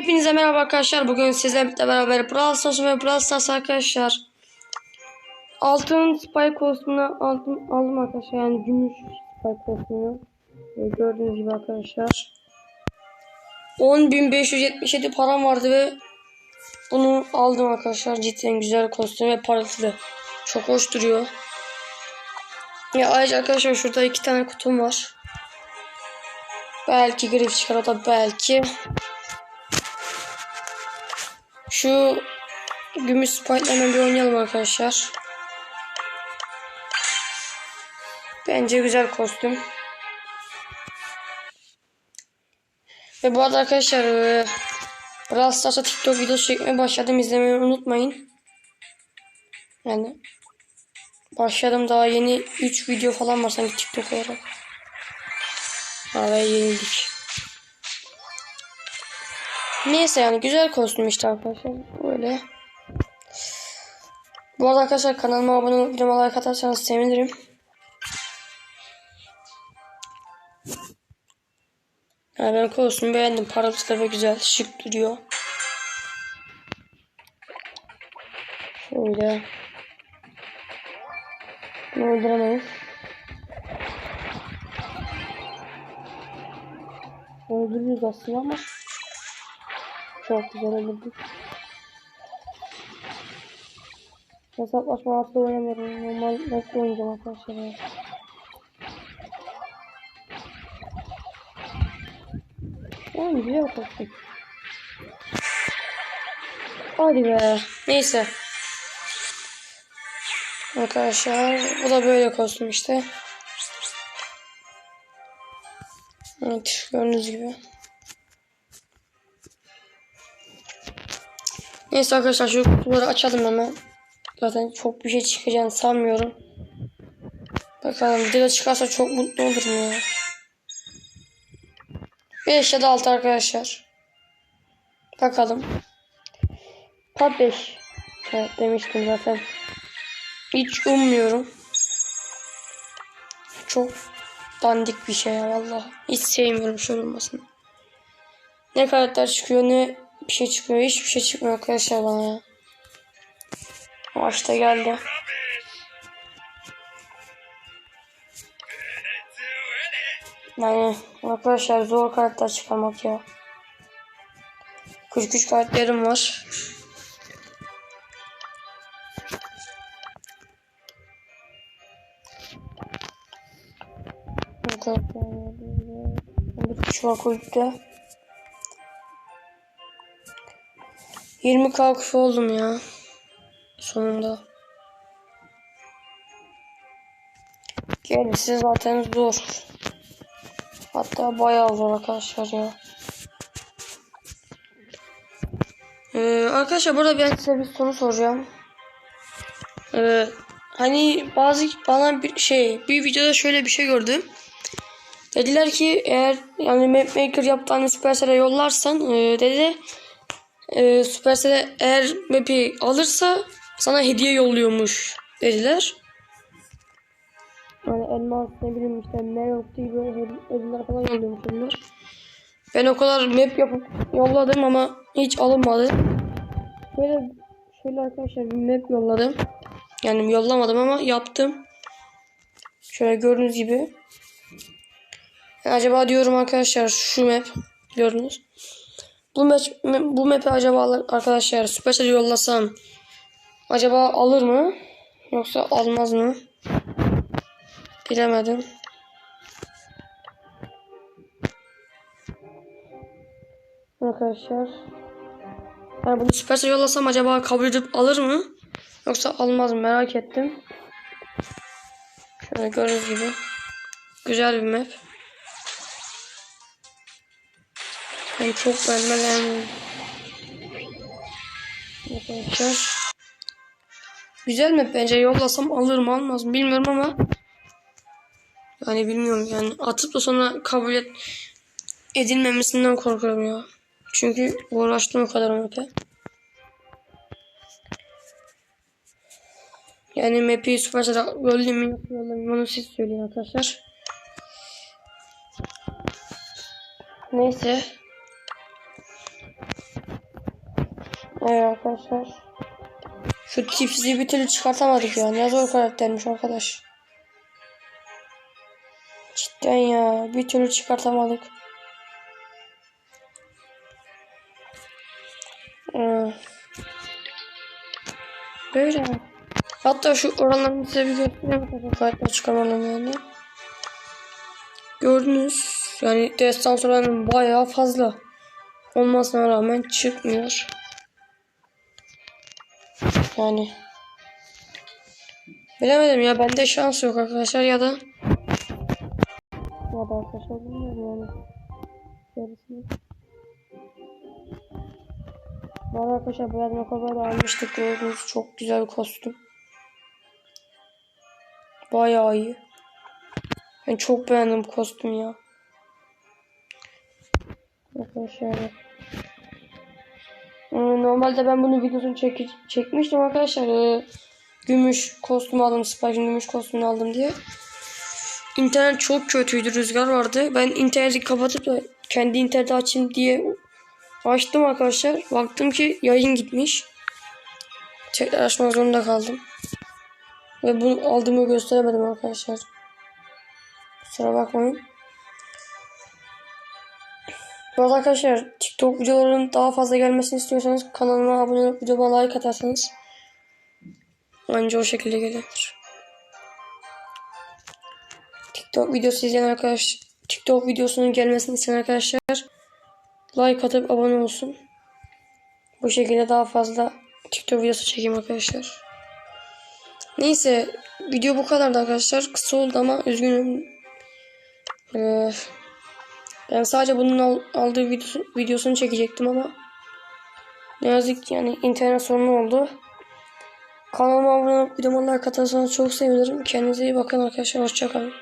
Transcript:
Hepinize merhaba arkadaşlar. Bugün sizlerle beraber Brawl Stars ve Brawl Stars arkadaşlar. Altın spike kostümünü aldım, aldım arkadaşlar. Yani gümüş spike kostümünü. Ee, gördüğünüz gibi arkadaşlar. 10.577 param vardı ve bunu aldım arkadaşlar. Cidden güzel kostüm ve parıltılı. Çok hoş duruyor. Ya ayrıca arkadaşlar şurada iki tane kutum var. Belki grif çıkar o da belki. Şu gümüş spike'la hemen bir oynayalım arkadaşlar. Bence güzel kostüm. Ve bu arada arkadaşlar e, Brawl Stars'a TikTok videosu çekmeye başladım. İzlemeyi unutmayın. Yani başladım daha yeni 3 video falan var sanki TikTok olarak. Ve yenildik. Neyse yani güzel kostüm işte arkadaşlar. Böyle. Bu arada arkadaşlar kanalıma abone olup videoma like atarsanız sevinirim. Yani ben kostümü beğendim. Parıltılı ve güzel. Şık duruyor. Şöyle. Ne öldüremeyiz. Öldürürüz aslında ama çok güzel öldürdük. Hesaplaşma asla oynamıyorum. Normal nasıl oynayacağım arkadaşlar ya. Yani güzel kostüm. Hadi be. Neyse. Arkadaşlar bu da böyle kostüm işte. Evet gördüğünüz gibi. Neyse arkadaşlar şu kutuları açalım hemen. Zaten çok bir şey çıkacağını sanmıyorum. Bakalım bir de çıkarsa çok mutlu olurum ya. 5 ya da 6 arkadaşlar. Bakalım. Pat 5. Evet demiştim zaten. Hiç ummuyorum. Çok dandik bir şey ya vallahi. Hiç sevmiyorum şöyle olmasını. Ne karakter çıkıyor ne bir şey çıkıyor. Hiçbir şey çıkmıyor arkadaşlar bana ya. Maçta geldi. Yani arkadaşlar zor karakter çıkarmak ya. 43 karakterim var. Arkadaşlar bir çuval koydu. 20 kalkış oldum ya. Sonunda. Gerisi zaten zor. Hatta bayağı zor arkadaşlar ya. Ee, arkadaşlar burada ben size bir soru soracağım. Ee, hani bazı bana bir şey bir videoda şöyle bir şey gördüm. Dediler ki eğer yani mapmaker yaptığını Supercell'e yollarsan e, dedi e, Supercell'e eğer map'i alırsa sana hediye yolluyormuş dediler. Yani elmas ne bileyim işte Merok gibi hediyeler falan yolluyormuş onlar. Ben o kadar map yapıp yolladım ama hiç alınmadı. Şöyle, şöyle arkadaşlar bir map yolladım. Yani yollamadım ama yaptım. Şöyle gördüğünüz gibi. Yani acaba diyorum arkadaşlar şu map gördünüz. Bu map bu map'i acaba arkadaşlar Supercell yollasam acaba alır mı yoksa almaz mı? Bilemedim. Arkadaşlar. Yani bunu Supercell yollasam acaba kabul edip alır mı? Yoksa almaz mı? Merak ettim. Şöyle gördüğünüz gibi. Güzel bir map. Ben çok beğenmelerim. Arkadaşlar. Güzel map bence. Yollasam alır mı almaz mı bilmiyorum ama yani bilmiyorum yani atıp da sonra kabul et edilmemesinden korkuyorum ya. Çünkü uğraştım o kadar map'e. Yani map'i Supercell'e yollayayım mı yollamayayım onu siz söyleyin arkadaşlar. Neyse. Evet arkadaşlar. Şu tipsizi bir türlü çıkartamadık ya. Ne zor karaktermiş arkadaş. Cidden ya. Bir türlü çıkartamadık. Hmm. Böyle. Hatta şu oranlarını size bir göstereyim. Karakter çıkarmanın yani. Gördünüz. Yani destans oranı bayağı fazla. Olmasına rağmen çıkmıyor. Yani. Bilemedim ya bende şans yok arkadaşlar ya da ya da arkadaşlar bilmiyorum yani. Gerisini. Bu arada arkadaşlar beyaz makarayı da almıştık gördüğünüz çok güzel bir kostüm. Bayağı iyi. Ben çok beğendim bu kostümü ya. Arkadaşlar. Ee, Normalde ben bunu videosunu çek çekmiştim arkadaşlar. Ee, gümüş kostüm aldım. Spike'ın gümüş kostümünü aldım diye. İnternet çok kötüydü. Rüzgar vardı. Ben interneti kapatıp da kendi interneti açayım diye açtım arkadaşlar. Baktım ki yayın gitmiş. Tekrar açmak zorunda kaldım. Ve bunu aldığımı gösteremedim arkadaşlar. Kusura bakmayın. Bu arada arkadaşlar TikTok videolarının daha fazla gelmesini istiyorsanız kanalıma abone olup videoma like atarsanız anca o şekilde gelir. TikTok videosu izleyen arkadaş TikTok videosunun gelmesini isteyen arkadaşlar like atıp abone olsun. Bu şekilde daha fazla TikTok videosu çekeyim arkadaşlar. Neyse video bu kadardı arkadaşlar. Kısa oldu ama üzgünüm. Ee, ben sadece bunun al- aldığı videosu, videosunu çekecektim ama ne yazık ki yani internet sorunu oldu. Kanalıma abone olup videoma like atarsanız çok sevinirim. Kendinize iyi bakın arkadaşlar. Hoşçakalın.